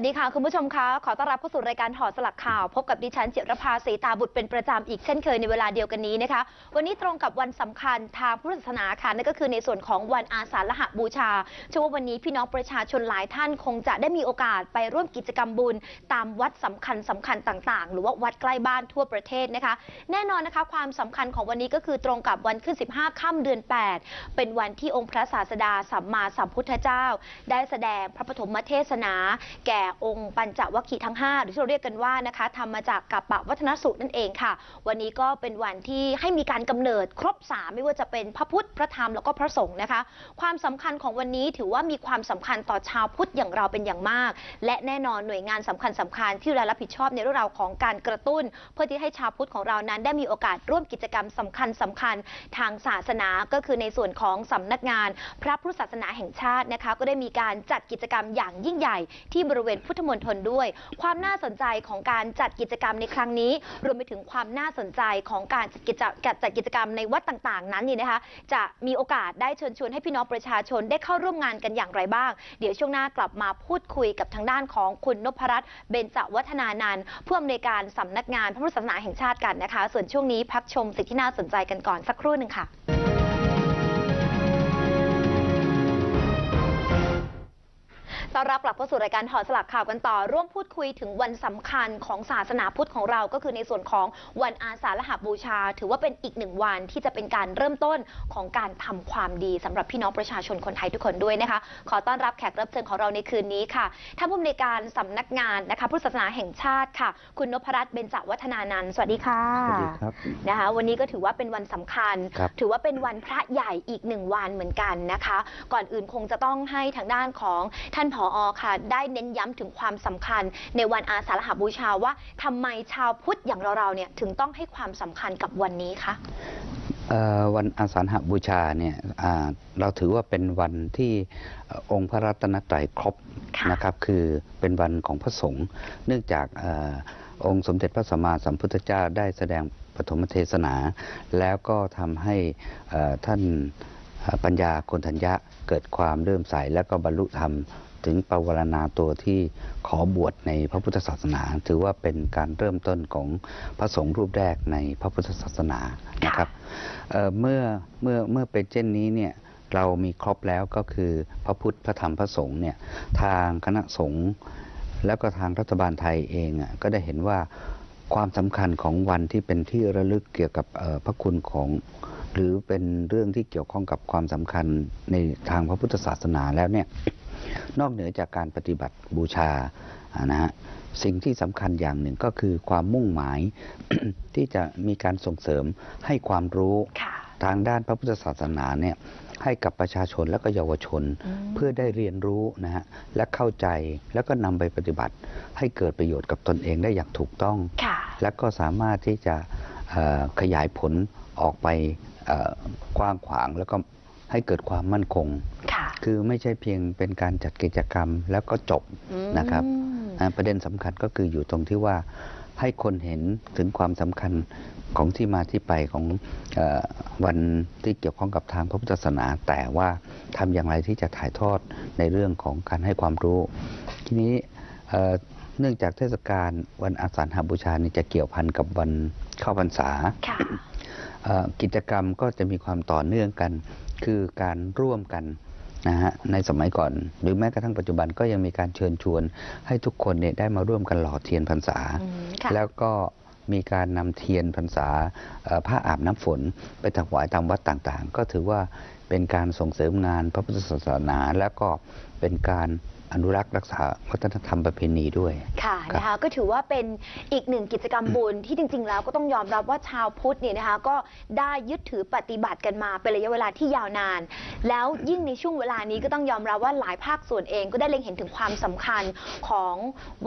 วัสดีค่ะ คุณผู้ชมคะ ขอต้อนรับเข้าสู่รายการถอดสลักข่าว พบกับดิฉันเจรภาศรีตาบุตรเป็นประจำอีกเช่นเคยในเวลาเดียวกันนี้นะคะ วันนี้ตรงกับวันสำคัญทางพุทธศาสนาค่ะนั่นก็คือในส่วนของวันอาสาฬหบูชาเชื่อว่าวันนี้พี่น้องประชาชนหลายท่านคงจะได้มีโอกาสไปร่วมกิจกรรมบุญ ตามวัดสำคัญสำคัญต่างๆ หรือว่าวัดใกล้บ้านทั่วประเทศนะคะ แน่นอนนะคะความสำคัญของวันนี้ก็คือตรงกับวันขึ้น 15 ค่ำเดือน 8 เป็นวันที่องค์พระศาสดาสัมมาสัมพุทธเจ้า ได้แสดงพระปฐมเทศนา แก่องค์ปัญจวัคคีย์ทั้ง 5 หรือที่เราเรียกกันว่านะคะทำมาจากกัปปะวัฒนสูตรนั่นเองค่ะ วันนี้ก็เป็นวันที่ให้มีการกำเนิดครบ 3 ไม่ว่าจะเป็นพระพุทธพระธรรมแล้วก็พระสงฆ์นะคะ ความสำคัญของวันนี้ถือว่ามีความสำคัญต่อชาวพุทธอย่างเราเป็นอย่างมาก และแน่นอนหน่วยงานสำคัญสคัญที่เรารับผิดชอบในเรื่องราวของการกระตุ้น เพื่อที่ให้ชาวพุทธของเรานั้นได้มีโอกาสร่วมกิจกรรมสำคัญสำคัญทางศาสนาก็คือในส่วนของสำนักงาน พระพุทธศาสนาแห่งชาตินะคะ ก็ได้มีการจัดกิจกรรมอย่างยิ่งใหญ่ที่บริเวณพุทธมณฑลด้วย ความน่าสนใจของการจัดกิจกรรมในครั้งนี้ รวมไปถึงความน่าสนใจของการจัดกิจจัดกิจกรรมในวัดต่างๆ นั้นนี่นะคะ จะมีโอกาสได้เชิญชวนให้พี่น้องประชาชนได้เข้าร่วมงานกันอย่างไรบ้าง เดี๋ยวช่วงหน้ากลับมาพูดคุยกับทางด้านของคุณนพรัตน์เบญจวัฒนานันท์ผู้อำนวยการสำนักงานพระพุทธศาสนาแห่งชาติกันนะคะ ส่วนช่วงนี้พักชมสิ่งที่น่าสนใจกันก่อนสักครู่หนึ่งค่ะ ต้อนรับกลับเข้าสู่รายการถอดสลักข่าวกันต่อ ร่วมพูดคุยถึงวันสำคัญของศาสนาพุทธของเรา ก็คือในส่วนของวันอาสาฬหบูชา ถือว่าเป็นอีกหนึ่งวันที่จะเป็นการเริ่มต้นของการทำความดีสำหรับพี่น้องประชาชนคนไทยทุกคนด้วยนะคะ ขอต้อนรับแขกรับเชิญของเราในคืนนี้ค่ะท่านผู้อำนวยการสำนักงานนะคะพุทธศาสนาแห่งชาติค่ะ คุณนพรัตน์เบญจวัฒนานันท์สวัสดีค่ะสวัสดีครับนะคะ วันนี้ก็ถือว่าเป็นวันสำคัญครับถือว่าเป็นวันพระใหญ่อีกหนึ่งวันเหมือนกันนะคะ ก่อนอื่นคงจะต้องให้ทางด้านของท่านผอค่ะ ได้เน้นย้ำถึงความสำคัญ ในวันอาสาฬหบูชาว่าทำไมชาวพุทธอย่างเราๆเนี่ยถึงต้องให้ความสำคัญกับวันนี้คะเอ่อวันอาสาฬหบูชาเนี่ยอ่าเราถือว่าเป็นวันที่เอ่อองค์พระรัตนตรัยครบค่ะนะครับ คือเป็นวันของพระสงฆ์เนื่องจากเออองค์สมเด็จพระสัมมาสัมพุทธเจ้าได้แสดงปฐมเทศนา แล้วก็ทำให้เอ่อท่านเอ่อปัญญาโกณทัญญะเกิดความเริ่อมใสแล้วก็บรรลุธรรม ถึงปวารณาตัวที่ขอบวชในพระพุทธศาสนา ถือว่าเป็นการเริ่มต้นของพระสงฆ์รูปแรกในพระพุทธศาสนานะครับเอ่อเมื่อเมื่อเมื่อเป็นเช่นนี้เนี่ยเรามีครบแล้วก็คือพระพุทธพระธรรมพระสงฆ์เนี่ยทางคณะสงฆ์แล้วก็ทางรัฐบาลไทยเองอะก็ได้เห็นว่าความสำคัญของวันที่เป็นที่ระลึกเกี่ยวกับเอ่อพระคุณของ หรือเป็นเรื่องที่เกี่ยวข้องกับความสำคัญในทางพระพุทธศาสนาแล้วเนี่ย นอกเหนือจากการปฏิบัติบูชาอ่านะฮะสิ่งที่สำคัญอย่างหนึ่งก็คือความมุ่งหมาย ที่จะมีการส่งเสริมให้ความรู้ค่ะทางด้านพระพุทธศาสนาเนี่ยให้กับประชาชนและก็เยาวชนอืมเพื่อได้เรียนรู้นะฮะและเข้าใจแล้วก็นำไปปฏิบัติ ให้เกิดประโยชน์กับตนเองได้อย่างถูกต้องค่ะและก็สามารถที่จะเอ่อขยายผลออกไปเอ่อกว้างขวางแล้วก็ ให้เกิดความมั่นคงค่ะคือไม่ใช่เพียงเป็นการจัดกิจกรรมแล้วก็จบอืมนะครับอ่าประเด็นสำคัญก็คืออยู่ตรงที่ว่าให้คนเห็นถึงความสำคัญของที่มาที่ไปของเออวันที่เกี่ยวข้องกับทางพระพุทธศาสนา แต่ว่าทำอย่างไรที่จะถ่ายทอดในเรื่องของการให้ความรู้ ทีนี้เอ่อเนื่องจากเทศกาลวันอาสาฬหบูชานี่จะเกี่ยวพันกับวันเข้าพรรษาค่ะเอ่อกิจกรรมก็จะมีความต่อเนื่องกัน คือการร่วมกันนะฮะในสมัยก่อน หรือแม้กระทั่งปัจจุบันก็ยังมีการเชิญชวน ให้ทุกคนเนี่ยได้มาร่วมกันหล่อเทียนพรรษาอืมค่ะแล้วก็มีการนำเทียนพรรษาเอ่อผ้าอาบน้ำฝน ไปถวายตามวัดต่างๆ ก็ถือว่าเป็นการส่งเสริมงานพระพุทธศาสนา แล้วก็เป็นการ อนุรักษ์รักษาวัฒนธรรมประเพณีด้วย ค่ะครับนะคะก็ถือว่าเป็นอีกหนึ่งกิจกรรมบุญที่จริง ๆ แล้วก็ต้องยอมรับว่าชาวพุทธเนี่ยนะคะก็ได้ยึดถือปฏิบัติกันมาเป็นระยะเวลาที่ยาวนาน แล้วยิ่งในช่วงเวลานี้ก็ต้องยอมรับว่าหลายภาคส่วนเองก็ได้เล็งเห็นถึงความสำคัญของ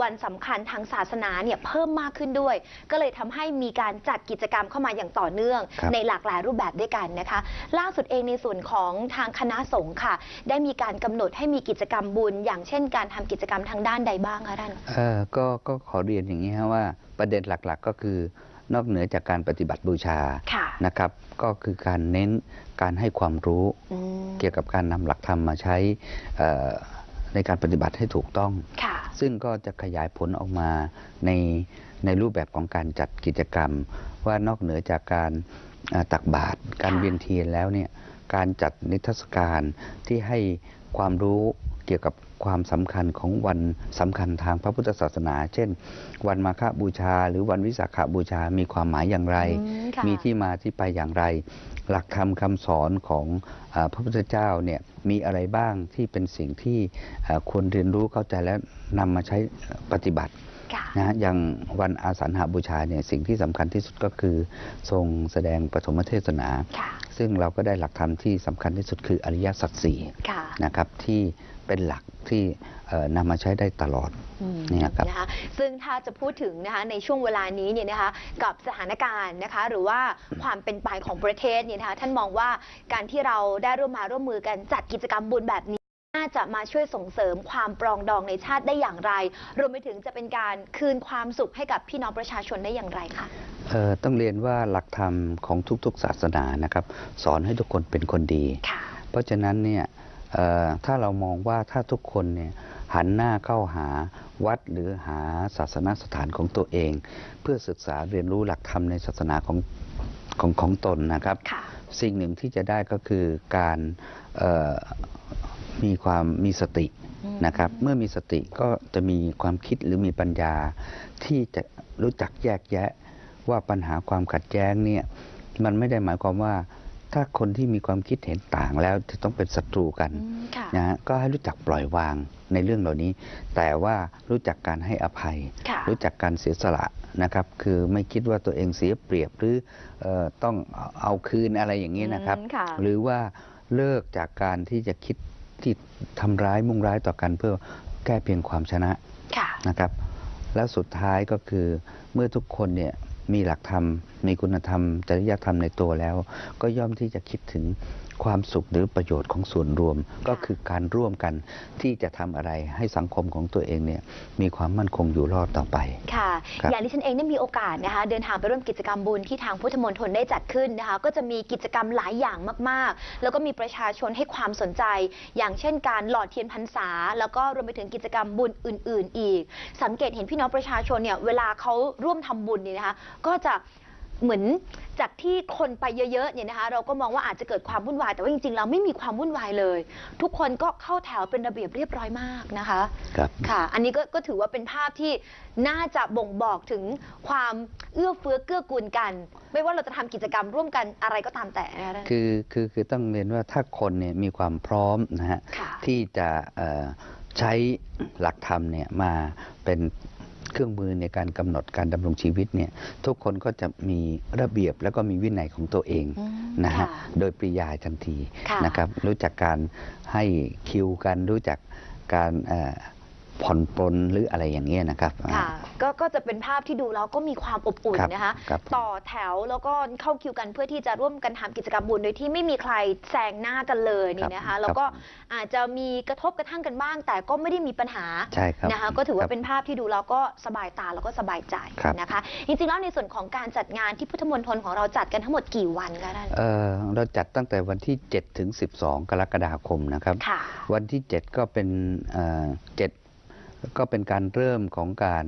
วันสำคัญทางศาสนาเนี่ยเพิ่มมากขึ้นด้วย ก็เลยทำให้มีการจัดกิจกรรมเข้ามาอย่างต่อเนื่องครับในหลากหลายรูปแบบด้วยกันนะคะ ล่าสุดเองในส่วนของทางคณะสงฆ์ค่ะ ได้มีการกำหนดให้มีกิจกรรมบุญอย่างเช่นการทำกิจกรรมทางด้านใดบ้างคะท่านเอ่อก็ก็ขอเรียนอย่างนี้ฮะว่าประเด็นหลักๆ ก็คือนอกเหนือจากการปฏิบัติบูชาค่ะนะครับ ก็คือการเน้นการให้ความรู้อืมเกี่ยวกับการนำหลักธรรมมาใช้เอ่อในการปฏิบัติให้ถูกต้องค่ะซึ่งก็จะขยายผลออกมาในในรูปแบบของการจัดกิจกรรม ว่านอกเหนือจากการอ่าตักบาตรการค่ะเวียนเทียนแล้วเนี่ยการจัดนิทรรศการที่ให้ความรู้เกี่ยวกับ ความสำคัญของวันสำคัญทางพระพุทธศาสนา เช่น วันมาฆบูชา หรือวันวิสาขบูชา มีความหมายอย่างไรอืมค่ะมีที่มาที่ไปอย่างไร หลักธรรมคำสอนของอาพระพุทธเจ้าเนี่ยมีอะไรบ้างที่เป็นสิ่งที่อ่าควรเรียนรู้เข้าใจและนำมาใช้ปฏิบัติค่ะ นะฮะอย่างวันอาสาฬหบูชาเนี่ยสิ่งที่สำคัญที่สุดก็คือทรงแสดงปฐมเทศนาค่ะซึ่งเราก็ได้หลักธรรมที่สำคัญที่สุดคืออริยสัจสี่ค่ะนะครับที่เป็นหลักที่เอ่อนำมาใช้ได้ตลอดอืมเนี่ยครับนะคะซึ่งถ้าจะพูดถึงนะคะในช่วงเวลานี้เนี่ยนะคะกับสถานการณ์นะคะหรือว่าความเป็นไปของประเทศเนี่ยนะคะท่านมองว่าการที่เราได้ร่วมมาร่วมมือกันจัดกิจกรรมบุญแบบนี้ น่าจะมาช่วยส่งเสริมความปรองดองในชาติได้อย่างไร รวมไปถึงจะเป็นการคืนความสุขให้กับพี่น้องประชาชนได้อย่างไรคะเอ่อต้องเรียนว่าหลักธรรมของทุกๆศาสนานะครับสอนให้ทุกคนเป็นคนดีค่ะเพราะฉะนั้นเนี่ยเอ่อถ้าเรามองว่าถ้าทุกคนเนี่ยหันหน้าเข้าหาวัดหรือหาศาสนสถานของตัวเอง เพื่อศึกษาเรียนรู้หลักธรรมในศาสนาของของของตนนะครับค่ะสิ่งหนึ่งที่จะได้ก็คือการเอ่อ มีความมีสติอืมนะครับ เมื่อมีสติก็จะมีความคิดหรือมีปัญญาที่จะรู้จักแยกแยะว่าปัญหาความขัดแย้งเนี่ยมันไม่ได้หมายความว่า ถ้าคนที่มีความคิดเห็นต่างแล้วจะต้องเป็นศัตรูกันอืมค่ะนะฮะก็ให้รู้จักปล่อยวางในเรื่องเหล่านี้ แต่ว่ารู้จักการให้อภัยค่ะรู้จักการเสียสละนะครับ คือไม่คิดว่าตัวเองเสียเปรียบหรือเออต้องเอาเอาคืนอะไรอย่างนี้นะครับอืมค่ะหรือว่าเลิกจากการที่จะคิด ที่ทำร้ายมุ่งร้ายต่อกันเพื่อแก้เพียงความชนะค่ะนะครับ แล้วสุดท้ายก็คือเมื่อทุกคนเนี่ยมีหลักธรรม มีคุณธรรม จริยธรรมในตัวแล้ว ก็ย่อมที่จะคิดถึง ความสุขหรือประโยชน์ของส่วนรวมก็คือการร่วมกันที่จะทำอะไรให้สังคมของตัวเองเนี่ยมีความมั่นคงอยู่รอดต่อไปค่ะครับอย่างที่ฉันเองได้มีโอกาสนะคะเดินทางไปร่วมกิจกรรมบุญที่ทางพุทธมณฑลได้จัดขึ้นนะคะก็จะมีกิจกรรมหลายอย่างมาก ๆ แล้วก็มีประชาชนให้ความสนใจ อย่างเช่น การหล่อเทียนพรรษา แล้วก็รวมไปถึงกิจกรรมบุญอื่น ๆ อีก สังเกตเห็นพี่น้องประชาชนเนี่ยเวลาเขาร่วมทำบุญเนี่ยนะคะก็จะ เหมือนจากที่คนไปเยอะๆเนี่ยนะคะเราก็มองว่าอาจจะเกิดความวุ่นวาย แต่ว่าจริงๆแล้วไม่มีความวุ่นวายเลย ทุกคนก็เข้าแถวเป็นระเบียบเรียบร้อยมากนะคะครับค่ะ อันนี้ก็ก็ถือว่าเป็นภาพที่น่าจะบ่งบอกถึงความเอื้อเฟื้อเกื้อกูลกัน ไม่ว่าเราจะทำกิจกรรมร่วมกันอะไรก็ตามแต่นะคะ คือคือคือต้องเรียนว่าถ้าคนเนี่ยมีความพร้อมนะฮะค่ะ ที่จะเอ่อใช้หลักธรรมเนี่ยมาเป็น เครื่องมือในการกำหนดการดำรงชีวิตเนี่ยทุกคนก็จะมีระเบียบแล้วก็มีวินัยของตัวเองอืมนะฮะค่ะโดยปริยายทันทีค่ะนะครับรู้จักการให้คิวกันรู้จักการเอ่อ ผ่อนปลนหรืออะไรอย่างเงี้ยนะครับ ค่ะก็ก็จะเป็นภาพที่ดูแล้วก็มีความอบอุ่นครับนะคะ ครับต่อแถวแล้วก็เข้าคิวกันเพื่อที่จะร่วมกันทำกิจกรรมบุญโดยที่ไม่มีใครแซงหน้ากันเลยนี่นะครัคะบแล้วก็อาจจะมีกระทบกระทั่งกันบ้าง แต่ก็ไม่ได้มีปัญหาใช่ครับนะคะ ก็ถือคว่ารับ เป็นภาพที่ดูแล้วก็สบายตาแล้วก็สบายใจครับ นะคะจริงๆแล้วในส่วนของการจัดงานที่พุทธมณฑลของเราจัดกันทั้งหมดกี่วันคะท่านเอ่อเราจัดตั้งแต่วันที่ 7 ถึง 12 กรกฎาคมนะครับ ค่ะ วันที่ 7 ก็เป็นเอ่อ7 ก็เป็นการเริ่มของการ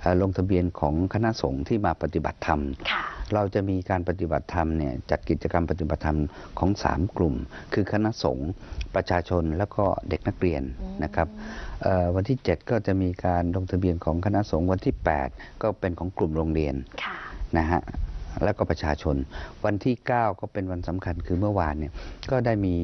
เอ่อลงทะเบียนของคณะสงฆ์ที่มาปฏิบัติธรรมค่ะเราจะมีการปฏิบัติธรรมเนี่ยจัดกิจกรรมปฏิบัติธรรมของ 3 กลุ่ม คือคณะสงฆ์ประชาชนแล้วก็เด็กนักเรียนอืมนะครับเอ่อวันที่ 7 ก็จะมีการลงทะเบียนของคณะสงฆ์วันที่ 8 ก็เป็นของกลุ่มโรงเรียนค่ะนะฮะ แล้วก็ประชาชน วันที่ 9 ก็เป็นวันสำคัญคือเมื่อวานเนี่ยก็ได้มี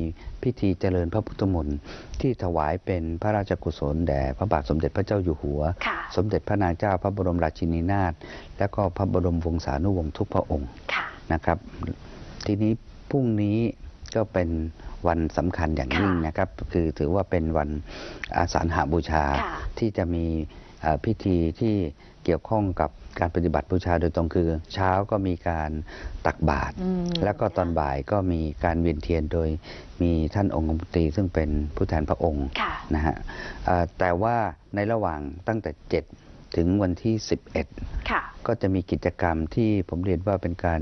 พิธีเจริญพระพุทธมนต์ที่ถวายเป็นพระราชกุศลแด่พระบาทสมเด็จพระเจ้าอยู่หัวค่ะสมเด็จพระนางเจ้าพระบรมราชินีนาถและก็พระบรมวงศานุวงศ์ทุกพระองค์ค่ะนะครับ ทีนี้พรุ่งนี้ก็เป็น วันสำคัญอย่างยิ่งค่ะนะครับ คือถือว่าเป็นวันอาสาฬหบูชาค่ะที่จะมีเอ่อพิธีที่เกี่ยวข้องกับการปฏิบัติบูชาโดยตรงคือ เช้าก็มีการตักบาตรอืมแล้วก็ตอนบ่ายก็มีการเวียนเทียนโดยมีท่านองค์คมนตรีซึ่งเป็นผู้แทนพระองค์ค่ะนะฮะเอ่อแต่ว่าในระหว่างตั้งแต่ ถึงวันที่ 11ค่ะก็จะมีกิจกรรมที่ผมเรียนว่าเป็นการ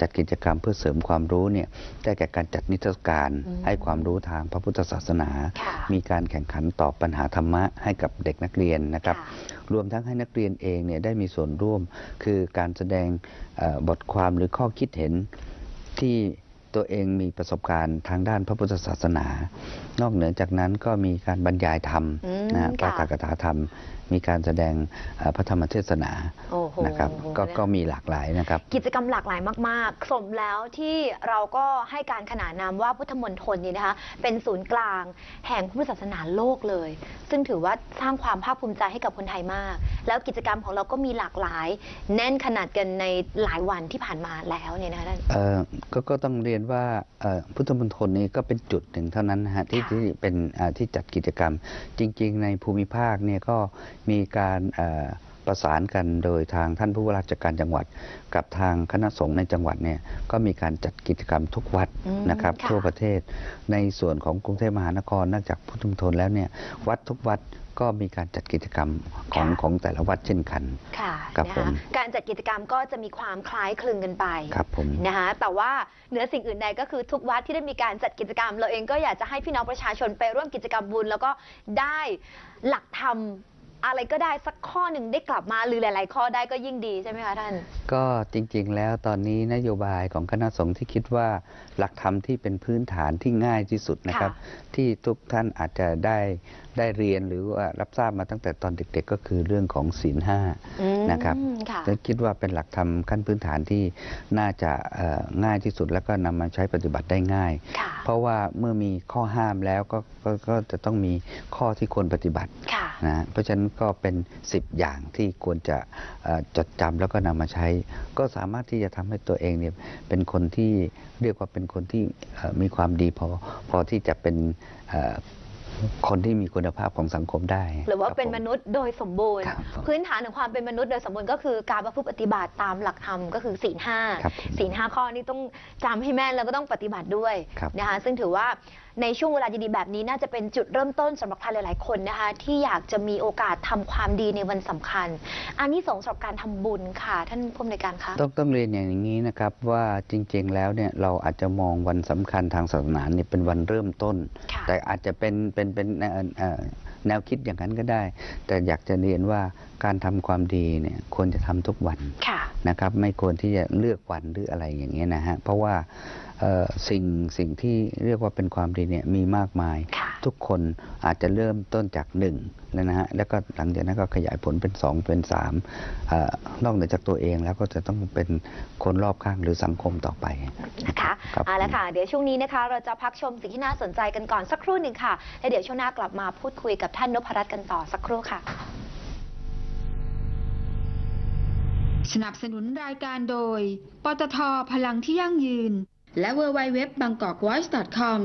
จัดกิจกรรมเพื่อเสริมความรู้เนี่ยได้แก่การจัดนิทรรศการอืมให้ความรู้ทางพระพุทธศาสนาค่ะมีการแข่งขันตอบปัญหาธรรมะให้กับเด็กนักเรียนนะครับค่ะรวมทั้งให้นักเรียนเองเนี่ยได้มีส่วนร่วม คือการแสดงเอ่อบทความหรือข้อคิดเห็นที่ตัวเองมีประสบการณ์ทางด้านพระพุทธศาสนา นอกเหนือจากนั้นก็มีการบรรยายธรรมอืมนะฮะค่ะปาฐกถาธรรมมีการแสดงเอ่อพระธรรมเทศนาโอ้โหนะครับก็ก็มีหลากหลายนะครับ กิจกรรมหลากหลายมาก ๆ สมแล้วที่เราก็ให้การขนานนามว่าพุทธมณฑลนี่นะคะ เป็นศูนย์กลางแห่งพุทธศาสนาโลกเลย ซึ่งถือว่าสร้างความภาคภูมิใจให้กับคนไทยมาก แล้วกิจกรรมของเราก็มีหลากหลาย แน่นขนาดกันในหลายวันที่ผ่านมาแล้วเนี่ยนะคะท่านเอ่อก็ก็ต้องเรียนว่าเอ่อพุทธมณฑลนี้ก็เป็นจุดหนึ่งเท่านั้นนะฮะที่ค่ะที่เป็นอ่าที่จัดกิจกรรมจริง ๆ ในภูมิภาคเนี่ยก็ มีการเอ่อประสานกันโดยทางท่านผู้ว่าราชการจังหวัด กับทางคณะสงฆ์ในจังหวัดเนี่ยก็มีการจัดกิจกรรมทุกวัดอืมนะครับค่ะทั่วประเทศ ในส่วนของกรุงเทพมหานครนอกจากพุทธมณฑลแล้วเนี่ยวัดทุกวัดก็มีการจัดกิจกรรมของของแต่ละวัดเช่นกันค่ะครับนะผคะมการจัดกิจกรรมก็จะมีความคล้ายคลึงกันไปครับผมนะคะแต่ว่าเหนือสิ่งอื่นใดก็คือทุกวัดที่ได้มีการจัดกิจกรรม เราเองก็อยากจะให้พี่น้องประชาชนไปร่วมกิจกรรมบุญ แล้วก็ได้หลักธรรม อะไรก็ได้สักข้อหนึ่งได้กลับมาหรือหลาย ๆ ข้อได้ก็ยิ่งดีใช่ไหมคะท่าน ก็จริง ๆ แล้วตอนนี้นโยบายของคณะสงฆ์ที่คิดว่าหลักธรรมที่เป็นพื้นฐานที่ง่ายที่สุดนะครับ ที่ทุกท่านอาจจะได้ ได้เรียนหรือว่ารับทราบมาตั้งแต่ตอนเด็ก ๆ ก็คือเรื่องของศีลห้าอืมนะครับค่ะและคิดว่าเป็นหลักธรรมขั้นพื้นฐานที่น่าจะเอ่อง่ายที่สุดแล้วก็นำมาใช้ปฏิบัติได้ง่ายค่ะเพราะว่าเมื่อมีข้อห้ามแล้วก็ก็ก็จะต้องมีข้อที่ควรปฏิบัติค่ะนะเพราะฉะนั้นก็เป็น 10 อย่างที่ควรจะเอ่อจดจำแล้วก็นำมาใช้ ก็สามารถที่จะทำให้ตัวเองเนี่ยเป็นคนที่เรียกว่าเป็นคนที่เอ่อมีความดีพอพอที่จะเป็นเอ่อ คนที่มีคุณภาพของสังคมได้ หรือว่าคบเป็นผมนุษย์โดยสมบูรณ์ครับผมพื้นฐานของความเป็นมนุษย์โดยสมบูรณ์ก็คือการประพฤติปฏิบัติตามหลักธรรมก็คือศีลห้าครับผมศีลห้าข้อนี้ต้องจำให้แม่นแล้วก็ต้องปฏิบัติด้วยครับนะคะซึ่งถือว่า ในช่วงเวลาดีๆแบบนี้น่าจะเป็นจุดเริ่มต้นสำหรับใครหลาย ๆ คนนะคะ ที่อยากจะมีโอกาสทำความดีในวันสำคัญ อันนี้ส่งส์สำหรับการทำบุญค่ะ ท่านผู้อำนวยการคะต้องต้องเรียนอย่างนี้นะครับว่าจริง ๆ แล้วเนี่ยเราอาจจะมองวันสำคัญทางศาสนาเนี่ยเป็นวันเริ่มต้นค่ะแต่อาจจะเป็นเป็นเป็นเอ่อเอ่อแนวคิดอย่างนั้นก็ได้ แต่อยากจะเรียนว่าการทำความดีเนี่ยควรจะทำทุกวันค่ะนะครับ ไม่ควรที่จะเลือกวันหรืออะไรอย่างเงี้ยนะฮะเพราะว่าเอ่อ สิ่งสิ่งที่เรียกว่าเป็นความดีเนี่ยมีมากมายค่ะทุกคนอาจจะเริ่มต้นจากหนึ่งแล้วนะฮะแล้วก็หลังจากนั้นก็ขยายผลเป็นสองเป็นสามเออนอกเหนือจากตัวเองแล้วก็จะต้องเป็นคนรอบข้างหรือสังคมต่อไปนะคะรับเอาละค่ะ เดี๋ยวช่วงนี้นะคะ เราจะพักชมสิ่งที่น่าสนใจกันก่อนสักครู่หนึ่งค่ะแล้วเดี๋ยวช่วงหน้ากลับมาพูดคุยกับท่านนพรัตน์กันต่อสักครู่ค่ะ สนับสนุนรายการโดย ปตทพลังที่ยั่งยืน และ w w w b a n g k o k w a t c h c o m